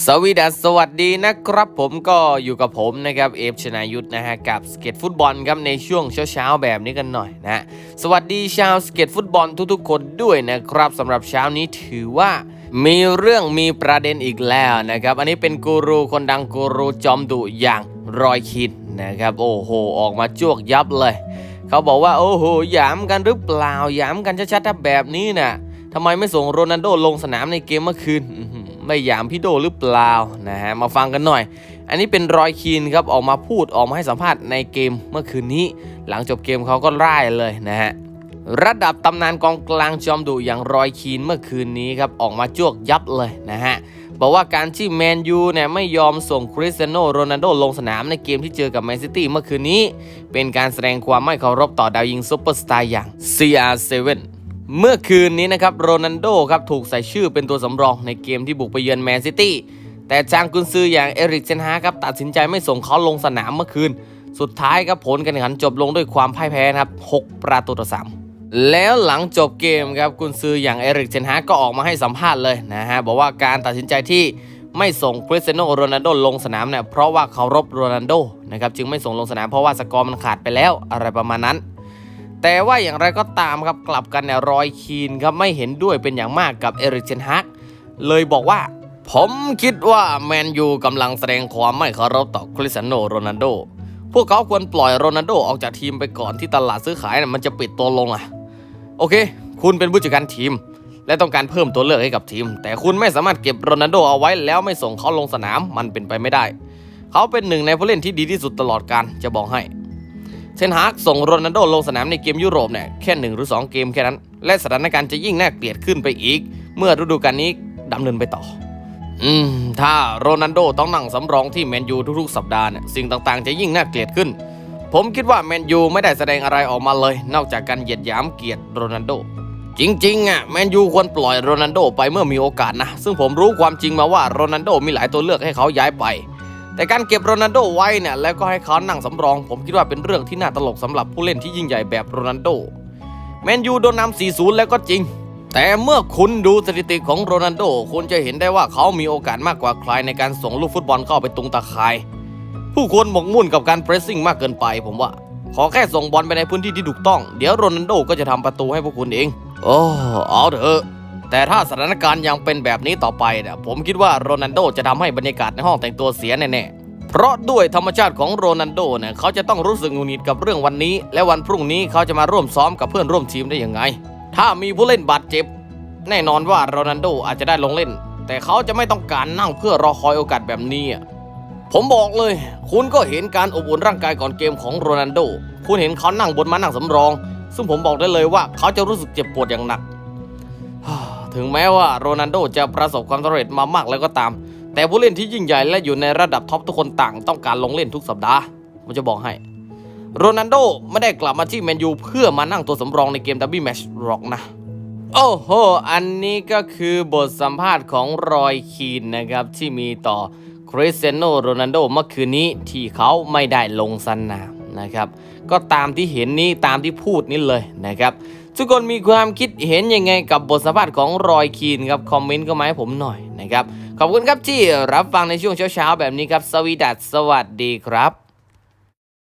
สวีดัสสวัสดีนะครับผมก็อยู่กับผมนะครับเอฟชนายุทธนะฮะกับสเก็ตฟุตบอลครับในช่วงเช้าๆแบบนี้กันหน่อยนะฮะสวัสดีชาวสเก็ตฟุตบอลทุกๆคนด้วยนะครับสำหรับเช้านี้ถือว่ามีเรื่องมีประเด็นอีกแล้วนะครับ อันนี้เป็นกูรูคนดังกูรูจอมดุอย่างรอยคิดนะครับโอ้โหออกมาจวกยับเลย เขาบอกว่าโอ้โหหยามกันหรือเปล่าหยามกันชัดๆแบบนี้น่ะทำไมไม่ส่งโรนัลโดลงสนามในเกมเมื่อคืน ไม่หยามพี่โดหรือเปล่านะฮะมาฟังกันหน่อย อันนี้เป็นรอยคีนครับออกมาพูดออกมาให้สัมภาษณ์ในเกมเมื่อคืนนี้ หลังจบเกมเขาก็ร่ายเลยนะฮะระดับตำนานกองกลางจอมดุอย่างรอยคีนเมื่อคืนนี้ครับออกมาจวกยับเลยนะฮะบอกว่าการที่แมนยูเนี่ยไม่ยอมส่งคริสเตียโนโรนัลโดลงสนามในเกมที่เจอกับแมนซิตี้เมื่อคืนนี้ เป็นการแสดงความไม่เคารพต่อดาวยิงซุปเปอร์สตาร์อย่าง CR7 เมื่อคืนนี้นะครับโรนัลโดครับถูกใส่ชื่อเป็นตัวสำรองในเกมที่บุกไปเยือนแมนซิตี้แต่จางกุนซืออย่างเอริกเซนฮาครับตัดสินใจไม่ส่งเขาลงสนามเมื่อคืน สุดท้ายครับผลการแข่งขันจบลงด้วยความพ่ายแพ้ครับ 6 ประตูต่อ 3 แล้วหลังจบเกมครับกุนซืออย่างเอริกเทนฮากก็ออกมาให้สัมภาษณ์เลยนะฮะบอกว่าการตัดสินใจที่ไม่ส่งคริสเตียโนโรนัลโดลงสนามเนี่ยเพราะว่าเคารพโรนัลโดนะครับจึงไม่ส่งลงสนามเพราะว่าสกอร์มันขาดไปแล้วอะไรประมาณนั้น แต่ว่าอย่างไรก็ตามครับกลับกันเนี่ยรอยคีนครับไม่เห็นด้วยเป็นอย่างมากกับเอริกเทนฮากเลยบอกว่า ผมคิดว่าแมนยูกำลังแสดงความไม่เคารพต่อคริสเตียโนโรนัลโดพวกเขาควรปล่อยโรนัลโดออกจากทีมไปก่อนที่ตลาดซื้อขายน่ะมันจะปิดตัวลงอะ โอเค คุณเป็นผู้จัดการทีม และต้องการเพิ่มตัวเลือกให้กับทีม แต่คุณไม่สามารถเก็บโรนัลโดเอาไว้แล้วไม่ส่งเขาลงสนามมันเป็นไปไม่ได้ เขาเป็นหนึ่งในผู้เล่นที่ดีที่สุดตลอดการจะบอกให้ ทนฮากส่งโรนัลโดลงสนามในเกมยุโรปเนี่ยแค่หนึ่งหรือ 2 เกมแค่นั้น และสถานการณ์จะยิ่งน่าเกลียดขึ้นไปอีก เมื่อฤดูกาลนี้ดำเนินไปต่อ อืม ถ้าโรนัลโดต้องนั่งสำรองที่แมนยูทุกๆ สัปดาห์เนี่ยสิ่งต่างๆ จะยิ่งน่าเกลียดขึ้น ผมคิดว่าแมนยูไม่ได้แสดงอะไรออกมาเลย นอกจากการเหยียดหยามเกียรติโรนัลโดจริงๆอะแมนยูควรปล่อยโรนัลโดไปเมื่อมีโอกาสนะ ซึ่งผมรู้ความจริงมาว่าโรนัลโดมีหลายตัวเลือกให้เขาย้ายไป แต่การเก็บโรนัลโดไว้เนี่ยแล้วก็ให้เขานั่งสำรอง ผมคิดว่าเป็นเรื่องที่น่าตลกสำหรับผู้เล่นที่ยิ่งใหญ่แบบโรนัลโดแมนยูโดนนำ4-0 แล้วก็จริง แต่เมื่อคุณดูสถิติของโรนัลโดคุณจะเห็นได้ว่าเขามีโอกาสมากกว่าใครในการส่งลูกฟุตบอลเข้าไปตุงตาข่าย ผู้คนหมกมุ่นกับการเพรสซิ่งมากเกินไป ผมว่า ขอแค่ส่งบอลไปในพื้นที่ที่ถูกต้อง เดี๋ยวโรนัลโดก็จะทำประตูให้พวกคุณเอง โอ้เอาเถอะ แต่ถ้าสถานการณ์ยังเป็นแบบนี้ต่อไปเนี่ยผมคิดว่าโรนัลโดจะทำให้บรรยากาศในห้องแต่งตัวเสียแน่ๆ เพราะด้วยธรรมชาติของโรนัลโดเนี่ยเขาจะต้องรู้สึกงุดหงิดกับเรื่องวันนี้ และวันพรุ่งนี้เขาจะมาร่วมซ้อมกับเพื่อนร่วมทีมได้ยังไง ถ้ามีผู้เล่นบาดเจ็บ แน่นอนว่าโรนัลโดอาจจะได้ลงเล่น แต่เขาจะไม่ต้องการนั่งเพื่อรอคอยโอกาสแบบนี้ผมบอกเลย คุณก็เห็นการอบอุ่นร่างกายก่อนเกมของโรนัลโด คุณเห็นเขานั่งบนม้านั่งสำรอง ซึ่งผมบอกได้เลยว่าเขาจะรู้สึกเจ็บปวดอย่างหนัก ถึงแม้ว่าโรนัลโดจะประสบความสำเร็จมามากแล้วก็ตาม แต่ผู้เล่นที่ยิ่งใหญ่และอยู่ในระดับท็อปทุกคนต่างต้องการลงเล่นทุกสัปดาห์ผมจะบอกให้ โรนัลโดไม่ได้กลับมาที่แมนยูเพื่อมานั่งตัวสำรองในเกมดับบี้แมชหรอกนะ โอ้โห อันนี้ก็คือบทสัมภาษณ์ของรอยคีนนะครับที่มีต่อคริสเตียโนโรนัลโดเมื่อคืนนี้ที่เขาไม่ได้ลงสนาม นะครับ ก็ตามที่เห็นนี้ตามที่พูดนี้เลยนะครับ ทุกคนมีความคิดเห็นยังไงกับบทสัมภาษณ์ของรอยคีนครับคอมเมนต์ก็มาให้ผมหน่อยนะครับ ขอบคุณครับที่รับฟังในช่วงเช้าๆแบบนี้ครับ สวีดัสสวัสดีครับ